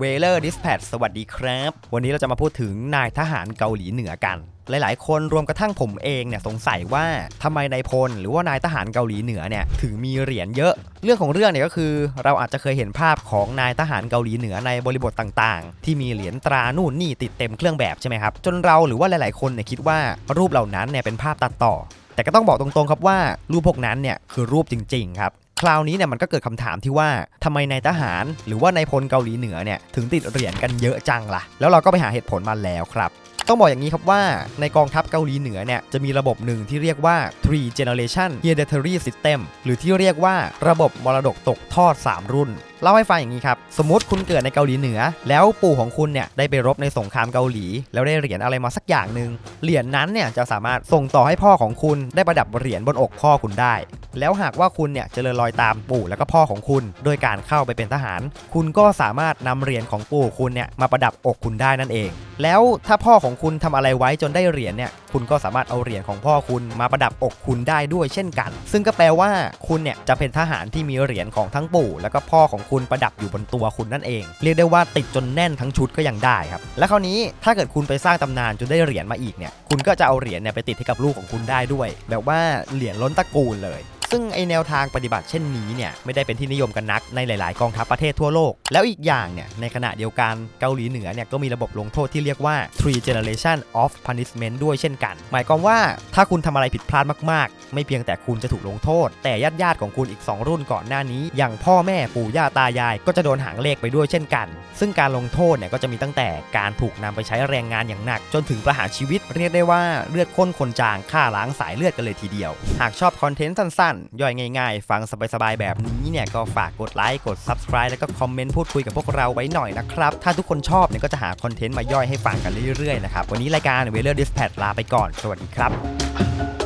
w e l e r Dispatch สวัสดีครับ วันนี้เราจะมาพูดถึงนายทหารเกาหลีเหนือกัน หลาย ๆ คนรวมกระทั่งผมเองเนี่ยสงสัยว่าทำไมนายพลหรือว่านายทหารเกาหลีเหนือเนี่ยถึงมีเหรียญเยอะ เรื่องของเรื่องเนี่ยก็คือเราอาจจะเคยเห็นภาพของนายทหารเกาหลีเหนือในบริบทต่างๆ ที่มีเหรียญตรานู่นนี่ติดเต็มเครื่องแบบใช่ไหมครับจนเราหรือว่าหลาย ๆ คนเนี่ยคิดว่ารูปเหล่านั้นเนี่ยเป็นภาพตัดต่อแต่ก็ต้องบอกตรงๆครับว่ารูปพวกนั้นเนี่ยคือรูปจริงๆครับ คราวนี้เนี่ยมันก็เกิดคำถามที่ว่าทำไมนายทหาร หรือว่านายพลเกาหลีเหนือเนี่ยถึงติดเหรียญกันเยอะจังล่ะ แล้วเราก็ไปหาเหตุผลมาแล้วครับต้องบอกอย่างนี้ครับว่าในกองทัพเกาหลีเหนือเนี่ยจะมีระบบหนึ่งที่เรียกว่า three generation hereditary system หรือที่เรียกว่าระบบมรดกตกทอด 3 รุ่น เล่าให้ฟังอย่างนี้ครับ สมมติคุณเกิดในเกาหลีเหนือ แล้วปู่ของคุณเนี่ยได้ไปรบในสงครามเกาหลี แล้วได้เหรียญอะไรมาสักอย่างหนึ่งเหรียญนั้นเนี่ยจะสามารถส่งต่อให้พ่อของคุณได้ประดับเหรียญบนอกพ่อคุณได้ แล้วหากว่าคุณเนี่ยเจริญรอยตามปู่แล้วก็พ่อของคุณ โดยการเข้าไปเป็นทหาร คุณก็สามารถนำเหรียญของปู่คุณเนี่ยมาประดับอกคุณได้นั่นเอง แล้วถ้าพ่อของคุณทำอะไรไว้จนได้เหรียญเนี่ยคุณก็สามารถเอาเหรียญของพ่อคุณมาประดับอกคุณได้ด้วยเช่นกัน ซึ่งก็แปลว่าคุณเนี่ยจะเป็นทหารที่มีเหรียญของทั้งปู่ แล้วก็พ่อของคุณประดับอยู่บนตัวคุณนั่นเอง เรียกได้ว่าติดจนแน่นทั้งชุดก็ยังได้ครับ และคราวนี้ถ้าเกิดคุณไปสร้างตำนานจนได้เหรียญมาอีกเนี่ยคุณก็จะเอาเหรียญเนี่ยไปติดให้กับลูกของคุณได้ด้วย แบบว่าเหรียญล้นตระกูลเลย ซึ่งไอแนวทางปฏิบัติเช่นนี้เนี่ยไม่ได้เป็นที่นิยมกันนักในหลาย ๆ กองทัพประเทศทั่วโลก แล้วอีกอย่างเนี่ยในขณะเดียวกันเกาหลีเหนือเนี่ยก็มีระบบลงโทษที่เรียกว่า three generation of punishment ด้วยเช่นกัน หมายความว่าถ้าคุณทำอะไรผิดพลาดมาก ๆ ไม่เพียงแต่คุณจะถูกลงโทษ แต่ญาติญาติๆของคุณอีก 2 รุ่นก่อนหน้านี้ อย่างพ่อแม่ปู่ย่าตายาย ก็จะโดนหางเลขไปด้วยเช่นกัน ซึ่งการลงโทษเนี่ยก็จะมีตั้งแต่การถูกนำไปใช้แรงงานอย่างหนัก จนถึงประหารชีวิตเรียกได้ว่าเลือดข้นคนจางฆ่าล้างสายเลือดกันเลยทีเดียว หากชอบคอนเทนต์สั้นย่อยง่ายๆ ฟังสบายๆ แบบนี้เนี่ยก็ฝากกดไลค์กด Subscribe แล้วก็คอมเมนต์พูดคุยกับพวกเราไว้หน่อยนะครับ ถ้าทุกคนชอบเนี่ยก็จะหาคอนเทนต์มาย่อยให้ฟังกันเรื่อยๆนะครับวันนี้รายการ w e l e r Dispatch ลาไปก่อน สวัสดีครับ